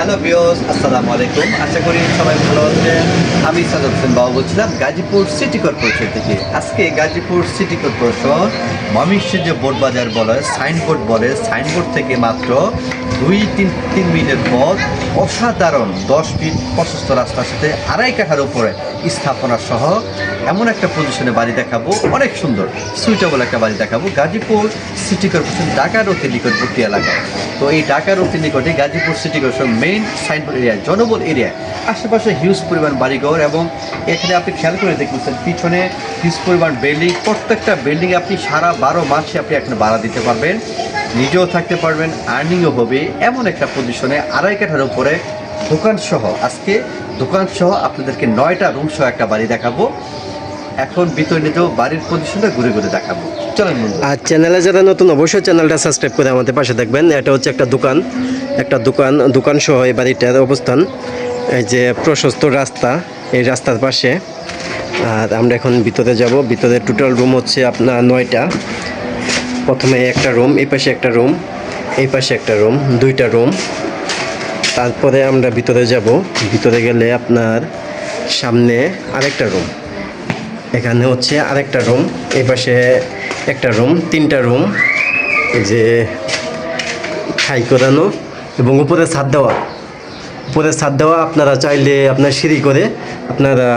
Hello বিয়স আসসালামু আলাইকুম। আশা করি সবাই ভালো আছেন। আমি সাদত হোসেন বাবু বলছিলাম, গাজীপুর সিটি কর্পোরেশন থেকে। আজকে গাজীপুর সিটি কর্পোরেশন ময়মনসিংহ যে বোর্ড বাজার বলে, সাইনবোর্ড বলে, সাইনবোর্ড থেকে মাত্র দুই তিন তিন মিনিটের পথ অসাধারণ দশ ফিট প্রশস্ত রাস্তার সাথে আড়াই কাঠার উপরে স্থাপনা সহ এমন একটা পজিশনে বাড়ি দেখাবো। অনেক সুন্দর সুইটেবল একটা বাড়ি দেখাবো গাজীপুর সিটি কর্পোরেশন ঢাকার অতি নিকটবর্তী এলাকায়। তো এই ঢাকার অতি নিকটে Gazipur city corporation main signboard area জনবল এরিয়া আশেপাশে হিউজ পরিমাণ বাড়িঘর এবং এখানে আপনি খেয়াল করে দেখবেন পিছনে হিউজ পরিমাণ বিল্ডিং প্রত্যেকটা বিল্ডিং আপনি সারা বারো মাসে আপনি এখানে ভাড়া দিতে পারবেন। নিজেও থাকতে পারবেন আর্নিংও হবে। এমন একটা পজিশনে আড়াই কাঠার উপরে দোকান সহ, আজকে দোকান সহ আপনাদেরকে নয়টা রুম সহ একটা বাড়ি দেখাবো। এখন বিতর্কিত বাড়ির পজিশনটা ঘুরে ঘুরে দেখাবো। আর চ্যানেলে যারা নতুন, অবশ্যই চ্যানেলটা সাবস্ক্রাইব করে আমাদের পাশে থাকবেন এটা হচ্ছে একটা দোকান। একটা দোকান দোকান সহ এই বাড়িটার অবস্থান। এই যে প্রশস্ত রাস্তা, এই রাস্তার পাশে। আর আমরা এখন ভিতরে যাব। ভিতরে টোটাল রুম হচ্ছে আপনার নয়টা। প্রথমে একটা রুম এই পাশে একটা রুম এই পাশে একটা রুম দুইটা রুম তারপরে আমরা ভিতরে যাব। ভিতরে গেলে আপনার সামনে আরেকটা রুম এখানে হচ্ছে আরেকটা রুম এই পাশে একটা রুম, তিনটা রুম যে ঠাই করানো এবং উপরে ছাদ দেওয়া। উপরে ছাদ দেওয়া আপনারা চাইলে আপনার সিঁড়ি করে আপনারা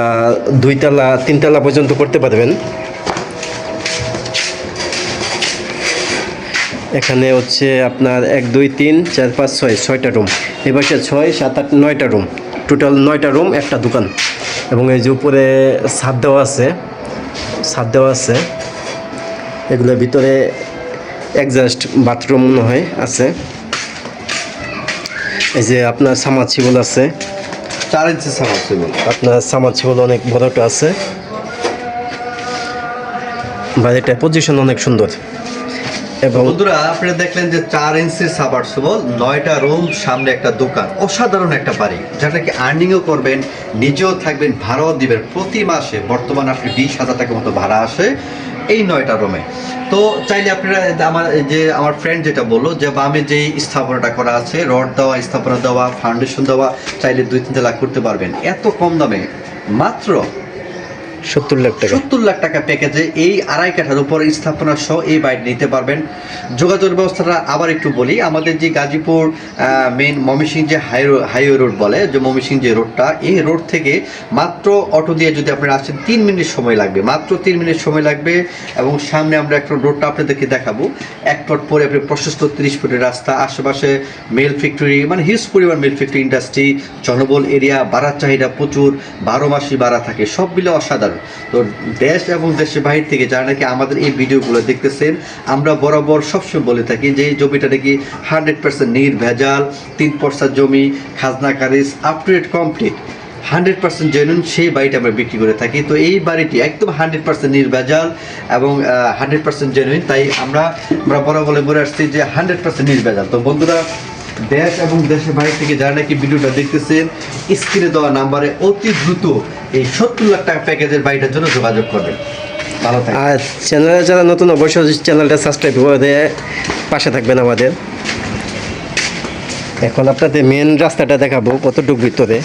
দুইতলা, তিনতলা পর্যন্ত করতে পারবেন। এখানে হচ্ছে আপনার এক, দুই, তিন, চার, পাঁচ, ছয়, ছয়টা রুম। এবার পাশে ছয়, সাত, আট, নয়টা রুম। টোটাল নয়টা রুম, একটা দোকান। এবং এই যে উপরে ছাদ দেওয়া আছে, ছাদ দেওয়া আছে। এগুলোর ভিতরে একজাস্ট বাথরুম মনে হয় আছে। এই যে আপনার সামারছিবল আছে। চার ইঞ্চি সাবসিবল আপনার সামারছিবল অনেক বড়টা আছে। বাইরেটা পজিশন অনেক সুন্দর। বন্ধুরা আপনারা দেখলেন যে চার ইঞ্চির সাবমার্সিবল নয়টা রুম সামনে একটা দোকান। অসাধারণ একটা বাড়ি যেটাকে আর্নিংও করবেন, নিজেও থাকবেন, ভাড়াও দিবেন। প্রতি মাসে বর্তমানে আপনি বিশ হাজার টাকার মতো ভাড়া আসে এই নয়টা রুমে তো চাইলে আপনারা আমার যে আমার ফ্রেন্ড যেটা বলল, যে বামে যে স্থাপনাটা করা আছে, রড দেওয়া, স্থাপনা দেওয়া ফাউন্ডেশন দেওয়া, চাইলে দুই তিনটে লাখ করতে পারবেন। এত কম দামে। মাত্র সত্তর লাখ টাকা। সত্তর লাখ টাকা প্যাকেজে এই আড়াই কাঠার উপর স্থাপনা সহ এই বাইক নিতে পারবেন। যোগাযোগের ব্যবস্থাটা আবার একটু বলি, আমাদের যে গাজীপুর মেন ময়মনসিং যে হাইওয়ে হাইওয়ে রোড বলে, যে ময়মনসিং যে রোডটা এই রোড থেকে মাত্র অটো দিয়ে যদি আপনারা আসেন, তিন মিনিট সময় লাগবে। মাত্র তিন মিনিট সময় লাগবে এবং সামনে আমরা একটা রোডটা আপনাদেরকে দেখাবো। এক পট পরে আপনি প্রশস্ত তিরিশ ফুটের রাস্তা, আশেপাশে মেল ফ্যাক্টরি মানে হিউজ পরিমাণ মেল ফ্যাক্টরি ইন্ডাস্ট্রি জনবল এরিয়া বাড়ার চাহিদা প্রচুর, বারো মাসই বাড়া থাকে, সব মিলে অসাধারণ। তো দেশ এবং দেশের বাহির থেকে যারা নাকি আমাদের এই ভিডিওগুলো দেখতেছেন, আমরা বরাবর সবসময় বলে থাকি যে এই জমিটা নাকি হান্ড্রেড পার্সেন্ট নির্ভেজাল, তিন পর্সা জমি, খাজনা curries up to date complete hundred percent genuine সেই বাড়িটা আমরা বিক্রি করে থাকি। তো এই বাড়িটি একদম হান্ড্রেড পার্সেন্ট নির্ভেজাল এবং হান্ড্রেড পার্সেন্ট জেনুইন তাই আমরা আমরা বরাবর বলে আসছি যে হান্ড্রেড পার্সেন্ট নির্ভেজাল। তো বন্ধুরা দেশ এবং দেশের বাইরে থেকে যারা নাকি ভিডিওটা দেখতেছেন স্ক্রিনে দেওয়া নাম্বারে অতি দ্রুত এই সত্তর লাখ টাকা প্যাকেজের বাড়িটার জন্য যোগাযোগ করবেন। আর চ্যানেলে যারা নতুন, অবশ্যই চ্যানেলটা সাবস্ক্রাইব করে পাশে থাকবেন আমাদের। এখন আপনাদের মেন রাস্তাটা দেখাবো, কতটুকু ভিতরে।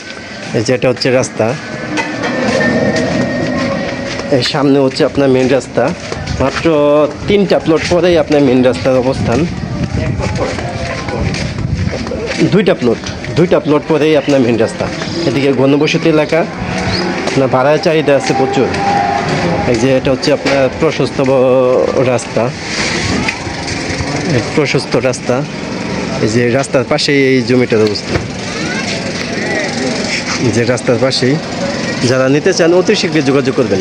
যেটা হচ্ছে রাস্তা। এই সামনে হচ্ছে আপনার মেন রাস্তা। মাত্র তিনটা প্লট পরেই আপনার মেন রাস্তার অবস্থান। দুইটা প্লট দুইটা প্লট পরেই আপনার মেন রাস্তা। এদিকে ঘনবসতি এলাকা, আপনার ভাড়ার চাহিদা আছে প্রচুর। এই যে এটা হচ্ছে আপনার প্রশস্ত রাস্তা। প্রশস্ত রাস্তা, এই যে রাস্তার পাশেই এই জমিটার অবস্থা। যে রাস্তার পাশেই, যারা নিতে চান অতি শীঘ্রই যোগাযোগ করবেন।